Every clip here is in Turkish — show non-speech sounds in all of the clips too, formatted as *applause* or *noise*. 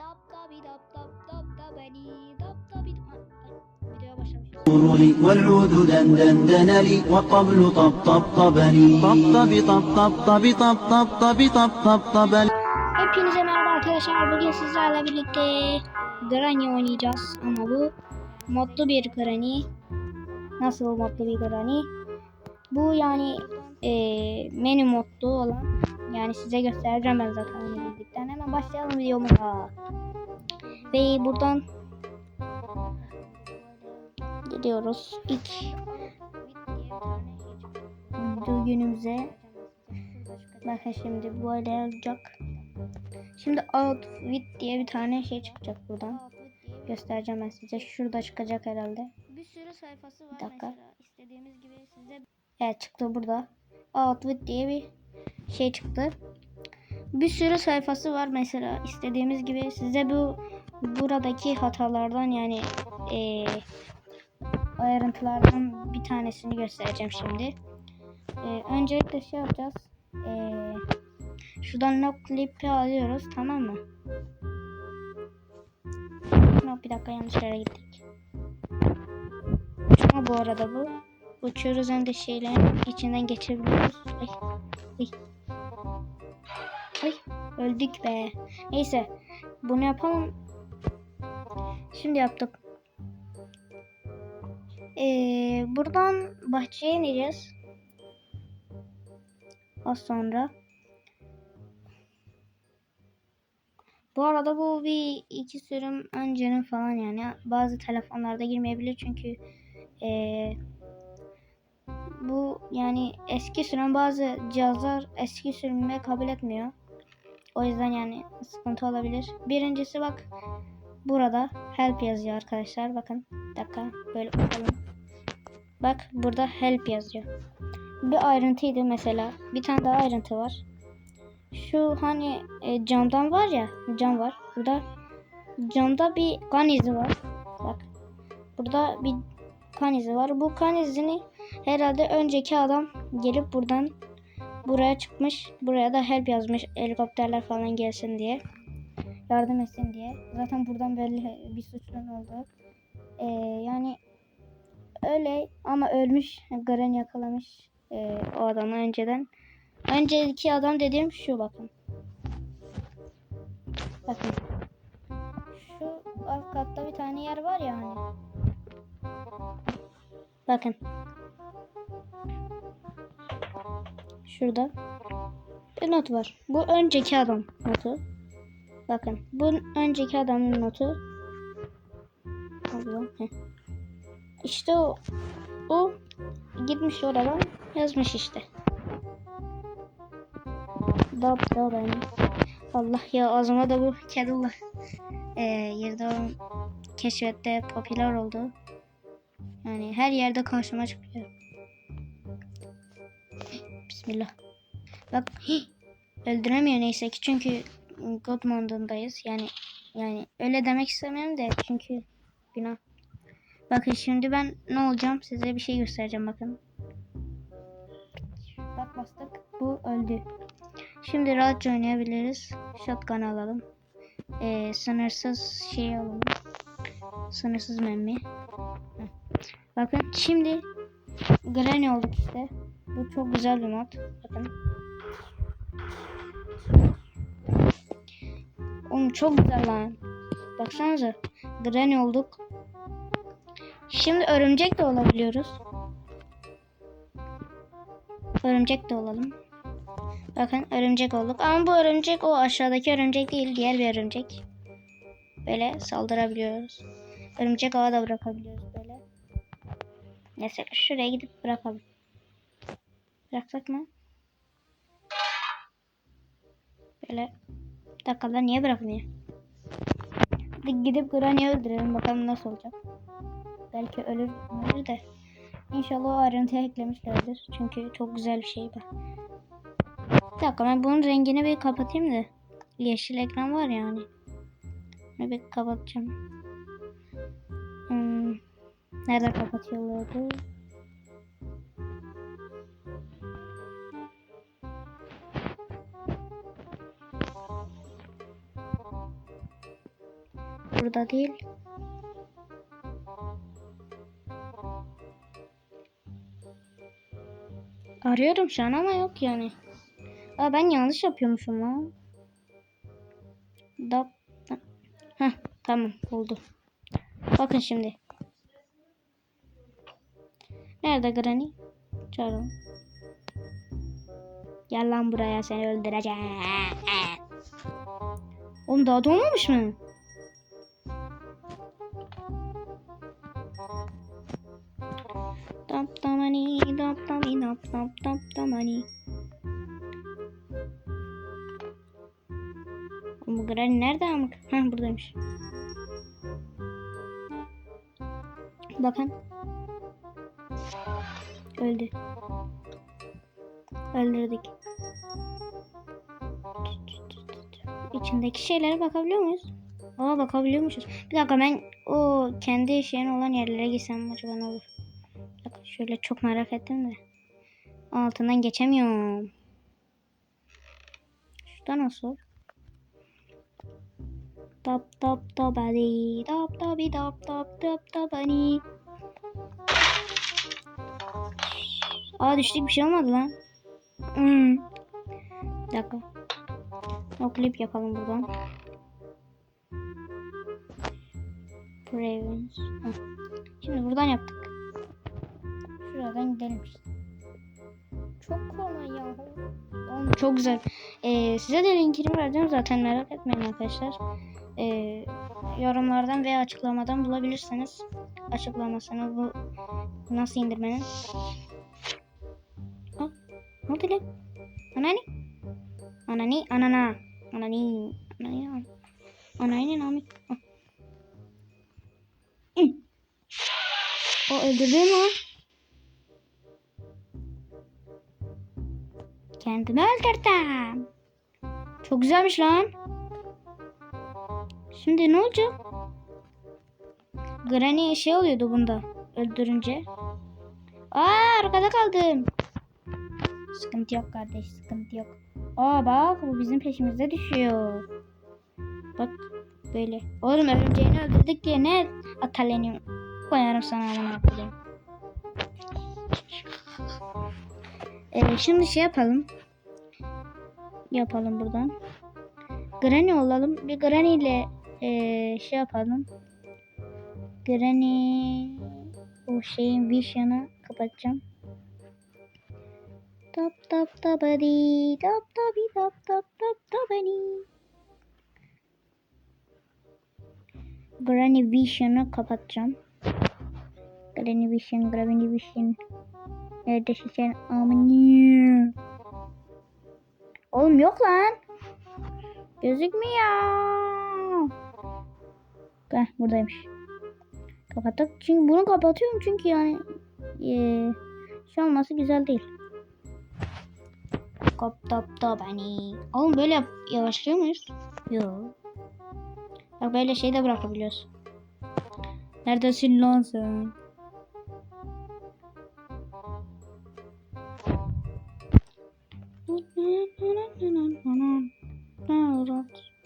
Dap dabi dap dap dap dabani dap dabi Ay, Videoya başlamışız. لي والعود دندن دن لي والطبل طب طب طبني طب طب طب طب طب طب طب طب طب طب Hepinize merhaba arkadaşlar. Bugün sizlerle birlikte Granny oynayacağız. Ama bu modlu bir Granny. Nasıl modlu bir Granny? Bu yani eee menü modlu olan. Yani size göstereceğim ben zaten onu bildikten. Hemen başlayalım videomuza. Ve buradan gidiyoruz. İlk günümüze. Bakın şimdi böyle olacak. Şimdi outfit diye bir tane şey çıkacak buradan. Göstereceğim ben size. Şurada çıkacak herhalde. Bir sürü sayfası var Bir dakika. İstediğimiz gibi size Evet çıktı burada. Outfit diye bir şey çıktı. Bir sürü sayfası var mesela istediğimiz gibi size bu buradaki hatalardan yani eee ayrıntılardan bir tanesini göstereceğim şimdi. Eee, öncelikle şey yapacağız. Eee şuradan no clip'i alıyoruz tamam mı? No bir dakika yanlış yere gittik. Uçma bu arada bu. Uçuyoruz hem de şeylerin içinden geçebiliyoruz. Ay, ay. Ay, öldük be. Neyse. Bunu yapalım. Şimdi yaptık. Ee, buradan bahçeye ineceğiz. Az sonra. Bu arada bu bir iki sürüm öncenin falan yani. Bazı telefonlarda girmeyebilir çünkü ee, bu yani eski sürüm bazı cihazlar eski sürümü kabul etmiyor. O yüzden yani sıkıntı olabilir. Birincisi bak burada help yazıyor arkadaşlar. Bakın bir dakika böyle bakalım. Bak burada help yazıyor. Bir ayrıntıydı mesela. Bir tane daha ayrıntı var. Şu hani e, camdan var ya cam var. Burada camda bir kan izi var. Bak. Burada bir kan izi var. Bu kan izini herhalde önceki adam gelip buradan buraya çıkmış. Buraya da help yazmış. Helikopterler falan gelsin diye. Yardım etsin diye. Zaten buradan belli bir suçlunun oldu. Ee, yani öyle ama ölmüş. Garen yakalamış ee, o adamı önceden. Önceki adam dediğim şu bakın. Bakın. Şu alt katta bir tane yer var ya hani. Bakın. Şurada bir not var. Bu önceki adam notu. Bakın. Bu önceki adamın notu. Allah. heh. İşte o. O gitmiş oradan yazmış işte. Dap da ben. Allah ya ağzıma da bu Kedullah. Ee, yerde keşfette popüler oldu. Yani her yerde karşıma çıkıyor. Bismillah. Bak hih, öldüremiyor neyse ki çünkü God modundayız. Yani yani öyle demek istemiyorum da çünkü günah. Bakın şimdi ben ne olacağım size bir şey göstereceğim bakın. Bak bastık bu öldü. Şimdi rahatça oynayabiliriz. Shotgun alalım. Ee, sınırsız şey alalım. Sınırsız memmi. Bakın şimdi Granny olduk işte. Bu çok güzel bir mod. Bakın. Oğlum çok güzel lan. Baksanıza. Granny olduk. Şimdi örümcek de olabiliyoruz. Örümcek de olalım. Bakın örümcek olduk. Ama bu örümcek o aşağıdaki örümcek değil. Diğer bir örümcek. Böyle saldırabiliyoruz. Örümcek ağa da bırakabiliyoruz böyle. Mesela şuraya gidip bırakalım. Bıraksak mı? Böyle bir dakika lan niye bırakmıyor? Gidip Granny'i öldürelim bakalım nasıl olacak. Belki ölür, ölür de. İnşallah o ayrıntıya eklemişlerdir. Çünkü çok güzel bir şey bu. Bir dakika ben bunun rengini bir kapatayım da. Yeşil ekran var ya hani. Bunu bir kapatacağım. Hmm. Nerede kapatıyorlardı? Burada değil. Arıyorum şu an ama yok yani. Aa ben yanlış yapıyormuşum lan. Dap. Heh tamam oldu. Bakın şimdi. Nerede Granny? Çağıralım. Gel buraya seni öldüreceğim. Oğlum daha doğmamış mı? Dap damani dap dami dap dap dap damani. Oğlum Bu Granny nerede amık? Heh buradaymış. Bakın. Öldü. Öldürdük. İçindeki şeylere bakabiliyor muyuz? Aa bakabiliyormuşuz. Bir dakika ben o kendi şeyin olan yerlere gitsem acaba ne olur? Şöyle çok merak ettim de. Altından geçemiyorum. Şurada nasıl? Tap tap tap hadi. Tap tabi tap tap tap tap hadi. Aa düştük bir şey olmadı lan. Hmm. Bir dakika. O klip yapalım buradan. Ravens. Şimdi buradan yaptık. Şuradan gidelim. Çok kolay ya. Oğlum çok güzel. Ee, size de linkini vereceğim zaten merak etmeyin arkadaşlar. Ee, yorumlardan veya açıklamadan bulabilirsiniz. Açıklamasını bu nasıl indirmenin. Ha, ne oldu lan? Anani? Anani, anana. Anani, anani, anani, nami. Ah. Hı. O öldürdü mü? Kendimi öldürdüm. Çok güzelmiş lan. Şimdi ne olacak? Granny şey oluyordu bunda öldürünce. Aa arkada kaldım. Sıkıntı yok kardeş sıkıntı yok. Aa bak bu bizim peşimizde düşüyor. Bak böyle. Oğlum örümceğini öldürdük diye ne ataleniyorum. Koyarım sana amına koyayım. Ee, şimdi şey yapalım. Yapalım buradan. Granny olalım. Bir Granny ile ee, şey yapalım. Granny o şeyin vision'ı kapatacağım. Tap tap tabadi tap tabi tap tap tap tabani. Granny Vision'ı kapatacağım. Granny Vision, Granny Vision. Neredesin sen? Amına. Oğlum yok lan. Gözükmüyor. Heh buradaymış. Kapattık. Çünkü bunu kapatıyorum çünkü yani eee şey olması güzel değil. Kop top top hani. Oğlum böyle yavaşlıyor muyuz? Yok. Bak böyle şey de bırakabiliyoruz. Neredesin lan sen?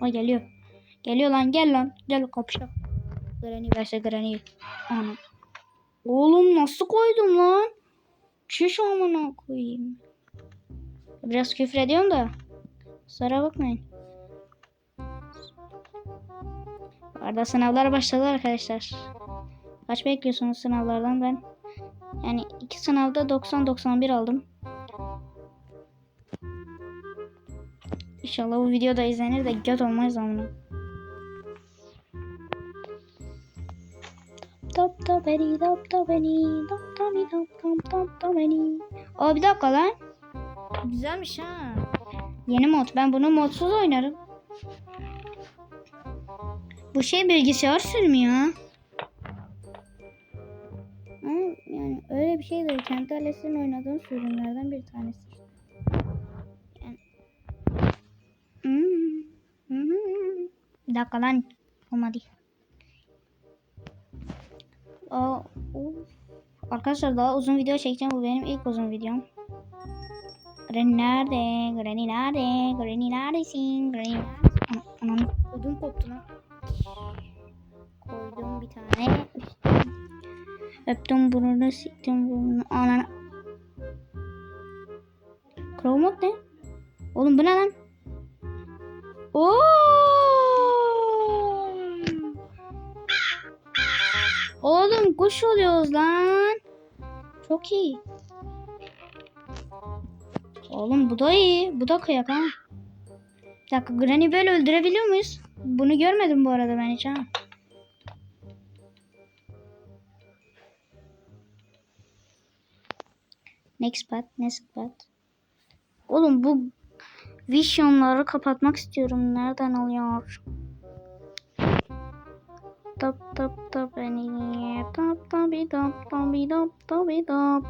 O geliyor. Geliyor lan gel lan. Gel kapışalım. Granny verse Granny. Ana. Oğlum nasıl koydum lan? Çüş amına koyayım. Biraz küfür ediyorum da. Kusura bakmayın. Arada sınavlar başladı arkadaşlar. Kaç bekliyorsunuz sınavlardan ben? Yani iki sınavda 90-91 aldım. İnşallah bu videoda izlenir de göt olmaz amına. Top top beni top top beni top top top top top top beni. Aa bir dakika lan. Güzelmiş ha. Yeni mod. Ben bunu modsuz oynarım. Bu şey bilgisayar sürmüyor. Ama yani öyle bir şey değil. Kendi ailesinin oynadığım sürümlerden bir tanesi. Bir dakika lan. Olmadı. Aa. Arkadaşlar daha uzun video çekeceğim. Bu benim ilk uzun videom. Granny nerede? Granny nerede? Granny neredesin? Granny? Anam ödüm koptu lan. koydum bir tane. Öptüm burnunu, siktim burnunu. Anana. Kromot ne? Oğlum bu ne lan? Oğlum kuş oluyoruz lan. Çok iyi. Oğlum bu da iyi. Bu da kıyak ha. Bir dakika Granny böyle öldürebiliyor muyuz? Bunu görmedim bu arada ben hiç ha. Next part, next part. Oğlum bu visionları kapatmak istiyorum. Nereden alıyor? Tap tap tap beni. Tap tabi tap tabi tap tabi tap.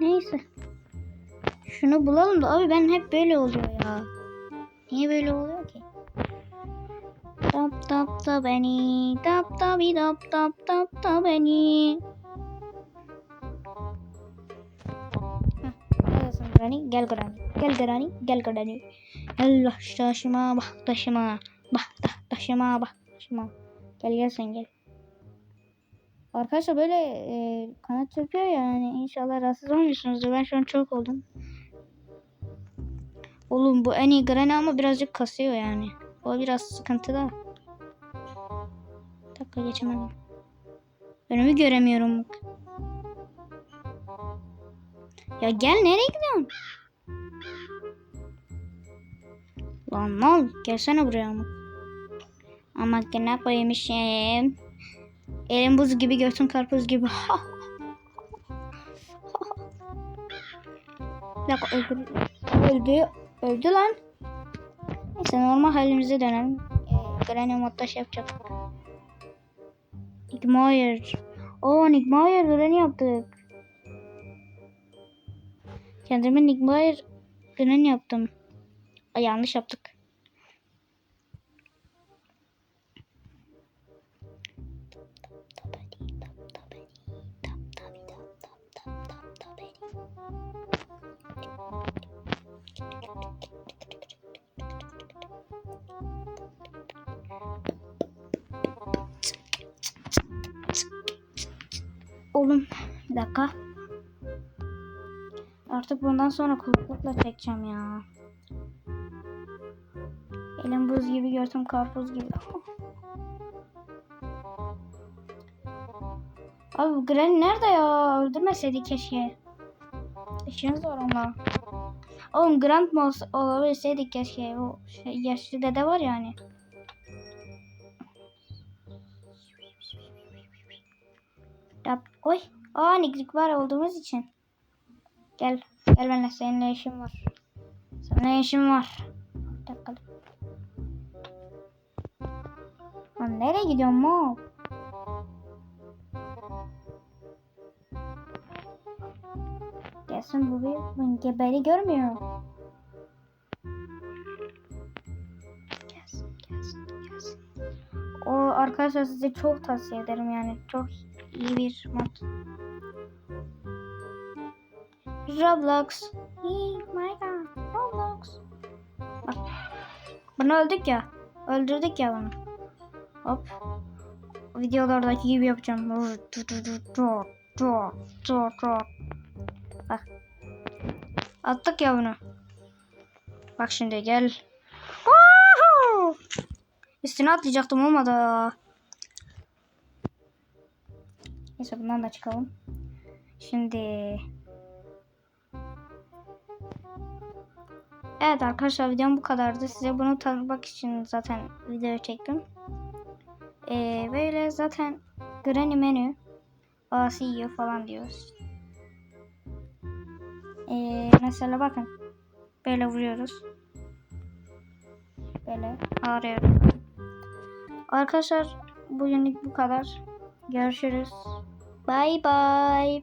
Neyse. Şunu bulalım da abi ben hep böyle oluyor ya. Niye böyle oluyor ki? Tap tap tap beni. Tap tabi tap tap tap tap beni. Granny? Gel Granny. Gel Granny. Gel Granny. Allah taşıma bak taşıma. Bak ta- taşıma bak taşıma. Gel gel sen gel. Arkadaşlar böyle e, kanat ya yani inşallah rahatsız olmuyorsunuzdur. Ben şu an çok oldum. Oğlum bu en iyi Granny ama birazcık kasıyor yani. O biraz sıkıntıda. Bir dakika geçemedim. Önümü göremiyorum. bak. Ya gel nereye gidiyorsun? Lan mal gelsene buraya ama. Ama gene koymuşum. Elim buz gibi götüm karpuz gibi. *laughs* Bir öldü. Öldü. Öldü lan. Neyse normal halimize dönelim. Ee, Granny modda şey yapacak. Nightmare. Oo Nightmare Granny yaptık. Kendime Nightmare Granny yaptım. Ay, yanlış yaptık. Oğlum bir dakika. Artık bundan sonra kulaklıkla çekeceğim ya. Elim buz gibi gördüm karpuz gibi. *laughs* Abi Granny nerede ya? Öldürmeseydi keşke. İşiniz var onunla. Oğlum Grand Mouse olabilseydik keşke. O şey, yaşlı dede var yani. Yap. Oy. Aa niklik var olduğumuz için. Gel. Gel benimle seninle işim var. Seninle işim var. Bir dakika. Lan nereye gidiyorsun mo? Gelsin bu bir geberi görmüyor. Gelsin, gelsin, gelsin. O arkadaşlar size çok tavsiye ederim yani. Çok iyi bir mod. Roblox. Oh my god. Roblox. Bak. Bunu öldük ya. Öldürdük ya bunu. Hop. Videolardaki gibi yapacağım. Bak. Attık ya bunu. Bak şimdi gel. Üstüne atlayacaktım olmadı. Neyse bundan da çıkalım. Şimdi Evet arkadaşlar videom bu kadardı. Size bunu tanıtmak için zaten video çektim. Ee, böyle zaten Granny menü A'sı yiyor falan diyoruz. Ee, mesela bakın. Böyle vuruyoruz. Böyle ağrıyoruz. Arkadaşlar bugünlük bu kadar. Görüşürüz. Bye bye.